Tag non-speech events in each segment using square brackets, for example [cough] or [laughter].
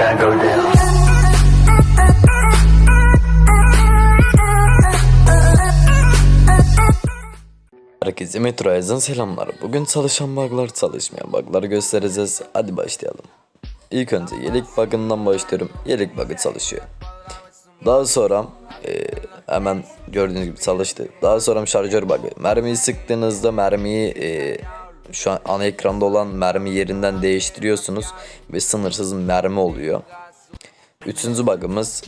can't go down. Herkese Metro Ayaz'ın selamlar. Bugün çalışan bug'lar çalışmayan bug'ları göstereceğiz. Hadi başlayalım. İlk önce yelek bug'ından başlıyorum. Yelek bug'ı çalışıyor. Daha sonra e, hemen gördüğünüz gibi çalıştı. Daha sonra şarjör bug'ı. Mermiyi sıktığınızda mermiyi e, şu an ana ekranda olan mermi yerinden değiştiriyorsunuz ve sınırsız mermi oluyor. Üçüncü bug'ımız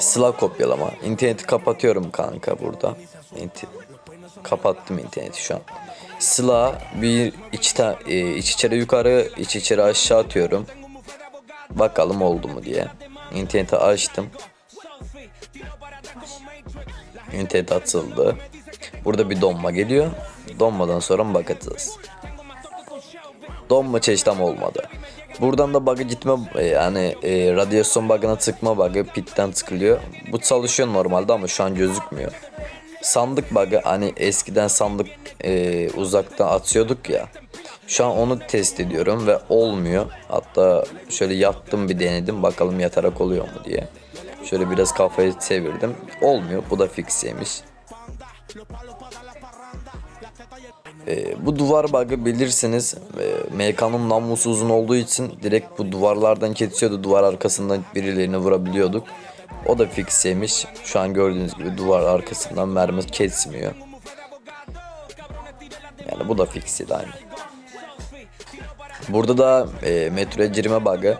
Silah kopyalama. İnterneti kapatıyorum kanka burada. İnti- Kapattım interneti şu an. Silah bir iç, ta- e, iç içeri yukarı, iç içeri aşağı atıyorum. Bakalım oldu mu diye. İnterneti açtım. İnternet açıldı. Burada bir donma geliyor. Donmadan sonra bakacağız. Donma çeşitem olmadı. Buradan da bug'ı gitme e, yani e, radyasyon bug'ına tıkma bug'ı pitten tıkılıyor. Bu çalışıyor normalde ama şu an gözükmüyor. Sandık bug'ı hani eskiden sandık e, uzaktan atıyorduk ya. Şu an onu test ediyorum ve olmuyor. Hatta şöyle yattım bir denedim bakalım yatarak oluyor mu diye. Şöyle biraz kafayı çevirdim. Olmuyor. Bu da fixeymiş. Ee, bu duvar bug'ı bilirsiniz. Ee, MK'nın namlusu uzun olduğu için direkt bu duvarlardan kesiyordu. Duvar arkasından birilerini vurabiliyorduk. O da fixeymiş. Şu an gördüğünüz gibi duvar arkasından mermi kesmiyor. Yani bu da fixiydi aynı. Burada da e, metroya girme bug'ı.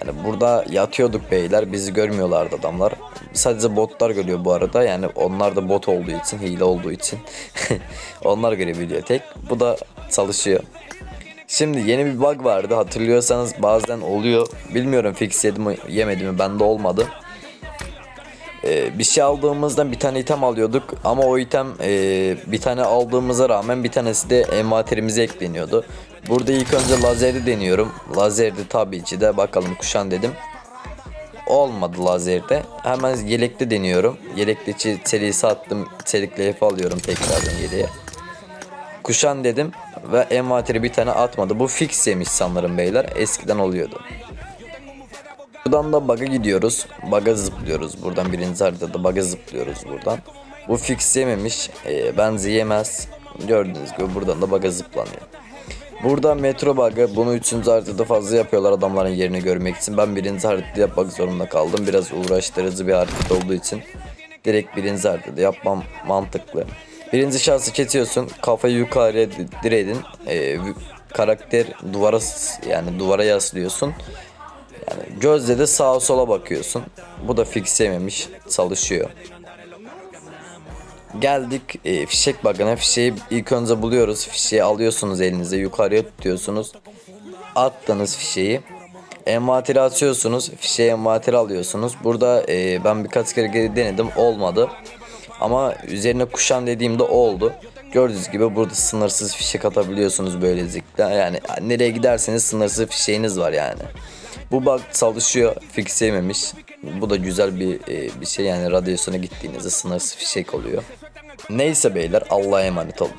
Yani burada yatıyorduk beyler bizi görmüyorlardı adamlar. Sadece botlar görüyor bu arada. Yani onlar da bot olduğu için, hile olduğu için [laughs] onlar görebiliyor tek. Bu da çalışıyor. Şimdi yeni bir bug vardı hatırlıyorsanız bazen oluyor. Bilmiyorum fix yedim mi yemedi mi bende olmadı. Ee, bir şey aldığımızda bir tane item alıyorduk ama o item e, bir tane aldığımıza rağmen bir tanesi de envanterimize ekleniyordu. Burada ilk önce lazeri deniyorum. Lazerdi tabii ki de bakalım kuşan dedim. Olmadı lazerde. Hemen yelekte deniyorum. Yelekte çe- serisi attım. Çelikle F alıyorum tekrardan yeleğe. Kuşan dedim ve envanteri bir tane atmadı. Bu fix yemiş sanırım beyler. Eskiden oluyordu. Buradan da bug'a gidiyoruz. Bug'a zıplıyoruz. Buradan birinci haritada bug'a zıplıyoruz buradan. Bu fix yememiş. E, benzi yemez. Gördüğünüz gibi buradan da bug'a zıplanıyor. Burada metro bug'ı bunu 3. haritada fazla yapıyorlar adamların yerini görmek için. Ben birinci haritada yapmak zorunda kaldım. Biraz uğraştırıcı bir harita olduğu için. Direkt birinci haritada yapmam mantıklı. Birinci şahsı kesiyorsun. Kafayı yukarıya di- diredin. Ee, karakter duvara yani duvara yaslıyorsun. Yani gözle de sağa sola bakıyorsun. Bu da fix yememiş. Çalışıyor. Geldik e, fişek bug'ına. Fişeği ilk önce buluyoruz. Fişeği alıyorsunuz elinize yukarıya tutuyorsunuz. Attınız fişeği. Envateri atıyorsunuz. Fişeği envateri alıyorsunuz. Burada e, ben birkaç kere geri denedim olmadı. Ama üzerine kuşan dediğimde oldu. Gördüğünüz gibi burada sınırsız fişek atabiliyorsunuz böylelikle. Yani nereye giderseniz sınırsız fişeğiniz var yani. Bu bug çalışıyor. Fix yememiş. Bu da güzel bir e, bir şey yani radyasyona gittiğinizde sınırsız fişek oluyor. Neyse beyler Allah'a emanet olun.